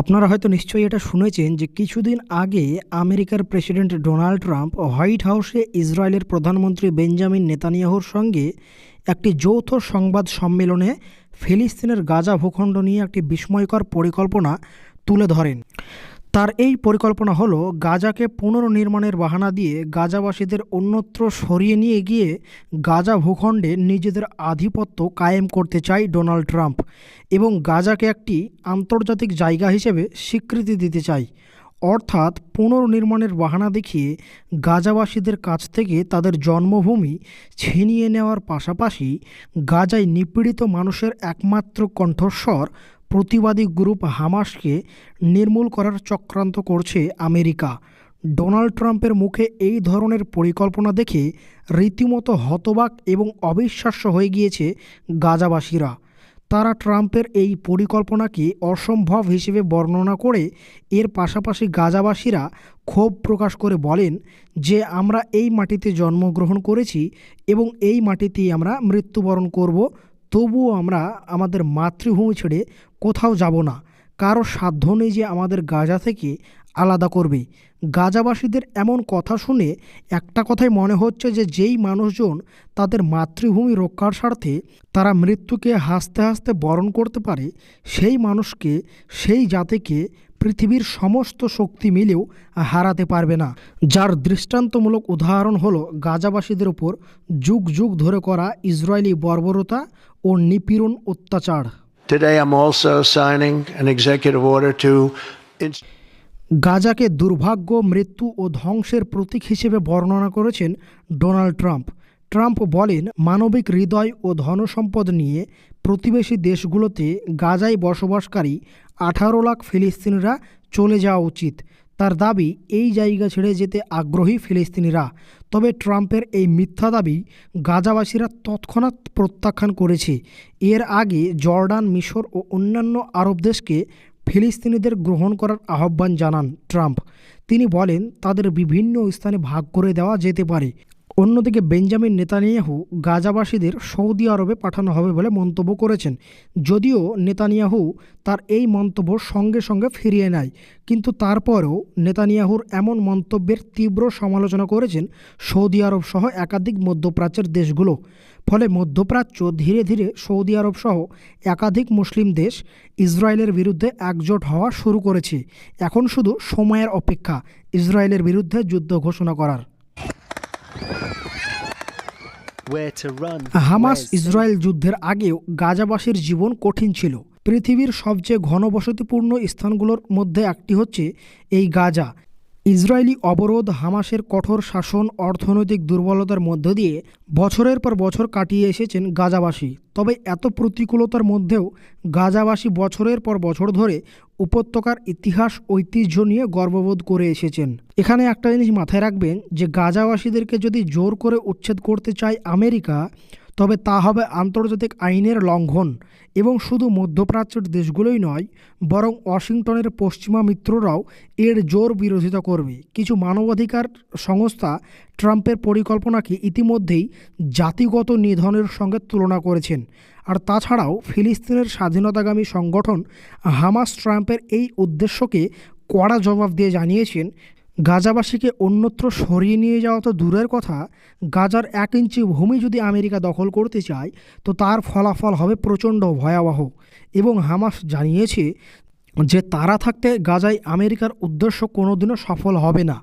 আপনারা হয়তো নিশ্চয়ই এটা শুনেছেন যে কিছুদিন আগে আমেরিকার প্রেসিডেন্ট ডোনাল্ড ট্রাম্প হোয়াইট হাউসে ইসরায়েলের প্রধানমন্ত্রী বেঞ্জামিন নেতানিয়াহুর সঙ্গে একটি যৌথ সংবাদ সম্মেলনে ফিলিস্তিনের গাজা ভূখণ্ড নিয়ে একটি বিস্ময়কর পরিকল্পনা তুলে ধরেন। তার এই পরিকল্পনা হলো গাজাকে পুনর্নির্মাণের বাহানা দিয়ে গাজাবাসীদের অন্যত্র সরিয়ে নিয়ে গিয়ে গাজা ভূখণ্ডে নিজেদের আধিপত্য কায়েম করতে চায় ডোনাল্ড ট্রাম্প এবং গাজাকে একটি আন্তর্জাতিক জায়গা হিসেবে স্বীকৃতি দিতে চায়। অর্থাৎ পুনর্নির্মাণের বাহানা দেখিয়ে গাজাবাসীদের কাছ থেকে তাদের জন্মভূমি ছিনিয়ে নেওয়ার পাশাপাশি গাজায় নিপীড়িত মানুষের একমাত্র কণ্ঠস্বর প্রতিবাদী গ্রুপ হামাসকে নির্মূল করার চক্রান্ত করছে আমেরিকা। ডোনাল্ড ট্রাম্পের মুখে এই ধরনের পরিকল্পনা দেখে রীতিমতো হতবাক এবং অবিশ্বাস্য হয়ে গিয়েছে গাজাবাসীরা। তারা ট্রাম্পের এই পরিকল্পনাকে অসম্ভব হিসেবে বর্ণনা করে এর পাশাপাশি গাজাবাসীরা ক্ষোভ প্রকাশ করে বলেন যে, আমরা এই মাটিতে জন্মগ্রহণ করেছি এবং এই মাটিতেই আমরা মৃত্যুবরণ করব। তবুও আমরা আমাদের মাতৃভূমি ছেড়ে কোথাও যাব না। কারও সাধ্য নেই যে আমাদের গাজা থেকে আলাদা করবে। গাজাবাসীদের এমন কথা শুনে একটা কথাই মনে হচ্ছে যে যেই মানুষজন তাদের মাতৃভূমি রক্ষার স্বার্থে তারা মৃত্যুকে হাসতে হাসতে বরণ করতে পারে, সেই মানুষকে, সেই জাতিকে পৃথিবীর সমস্ত শক্তি মিলেও হারাতে পারবে না। যার দৃষ্টান্তমূলক উদাহরণ হলো গাজাবাসীদের উপর যুগ যুগ ধরে করা ইসরায়েলি বর্বরতা ও নিপীড়ন অত্যাচার। গাজাকে দুর্ভাগ্য মৃত্যু ও ধ্বংসের প্রতীক হিসেবে বর্ণনা করেছেন ডোনাল্ড ট্রাম্প। ট্রাম্প বলেন মানবিক হৃদয় ও ধনসম্পদ নিয়ে প্রতিবেশী দেশগুলোতে গাজায় বসবাসকারী আঠারো লাখ ফিলিস্তিনিরা চলে যাওয়া উচিত। তার দাবি, এই জায়গা ছেড়ে যেতে আগ্রহী ফিলিস্তিনিরা। তবে ট্রাম্পের এই মিথ্যা দাবি গাজাবাসীরা তৎক্ষণাৎ প্রত্যাখ্যান করেছে। এর আগে জর্ডান, মিশর ও অন্যান্য আরব দেশকে ফিলিস্তিনিদের গ্রহণ করার আহ্বান জানান ট্রাম্প। তিনি বলেন, তাদের বিভিন্ন স্থানে ভাগ করে দেওয়া যেতে পারে। অন্যদিকে বেঞ্জামিন নেতানিয়াহু গাজাবাসীদের সৌদি আরবে পাঠানো হবে বলে মন্তব্য করেছেন। যদিও নেতানিয়াহু তার এই মন্তব্য সঙ্গে সঙ্গে ফিরিয়ে নেয়, কিন্তু তারপরেও নেতানিয়াহুর এমন মন্তব্যের তীব্র সমালোচনা করেছেন সৌদি আরব সহ একাধিক মধ্যপ্রাচ্যের দেশগুলো। ফলে মধ্যপ্রাচ্য ধীরে ধীরে সৌদি আরব সহ একাধিক মুসলিম দেশ ইসরায়েলের বিরুদ্ধে একজোট হওয়া শুরু করেছে। এখন শুধু সময়ের অপেক্ষা, ইসরায়েলের বিরুদ্ধে যুদ্ধ ঘোষণা করার. হামাস ইসরায়েল যুদ্ধের আগেও গাজাবাসীর জীবন কঠিন ছিল। পৃথিবীর সবচেয়ে ঘনবসতিপূর্ণ স্থানগুলোর মধ্যে একটি হচ্ছে এই গাজা। ইসরায়েলি অবরোধ হামাসের কঠোর শাসন, অর্থনৈতিক দুর্বলতার মধ্য দিয়ে বছরের পর বছর কাটিয়ে এসেছেন গাজাবাসী। তবে এত প্রতিকূলতার মধ্যেও গাজাবাসী বছরের পর বছর ধরে উপত্যকার ইতিহাস, ঐতিহ্য নিয়ে গর্ববোধ করে এসেছেন। এখানে একটা জিনিস মাথায় রাখবেন যে, গাজাবাসীদেরকে যদি জোর করে উচ্ছেদ করতে চায় আমেরিকা তবে তা হবে আন্তর্জাতিক আইনের লঙ্ঘন এবং শুধু মধ্যপ্রাচ্যের দেশগুলোই নয়, বরং ওয়াশিংটনের পশ্চিমা মিত্ররাও এর জোর বিরোধিতা করবে। কিছু মানবাধিকার সংস্থা ট্রাম্পের পরিকল্পনাকে ইতিমধ্যেই জাতিগত নিধনের সঙ্গে তুলনা করেছেন। আর তাছাড়াও ফিলিস্তিনের স্বাধীনতাগামী সংগঠন হামাস ট্রাম্পের এই উদ্দেশ্যকে কড়া জবাব দিয়ে জানিয়েছেন গাজাবাসীকে অন্যত্র সরিয়ে নিয়ে যাওয়া তো দূরের কথা, গাজার এক ইঞ্চি ভূমি যদি আমেরিকা দখল করতে চায়, তো তার ফলাফল হবে প্রচণ্ড ভয়াবহ। এবং হামাস জানিয়েছে যে তারা থাকতে গাজায় আমেরিকার উদ্দেশ্য কোনোদিনও সফল হবে না।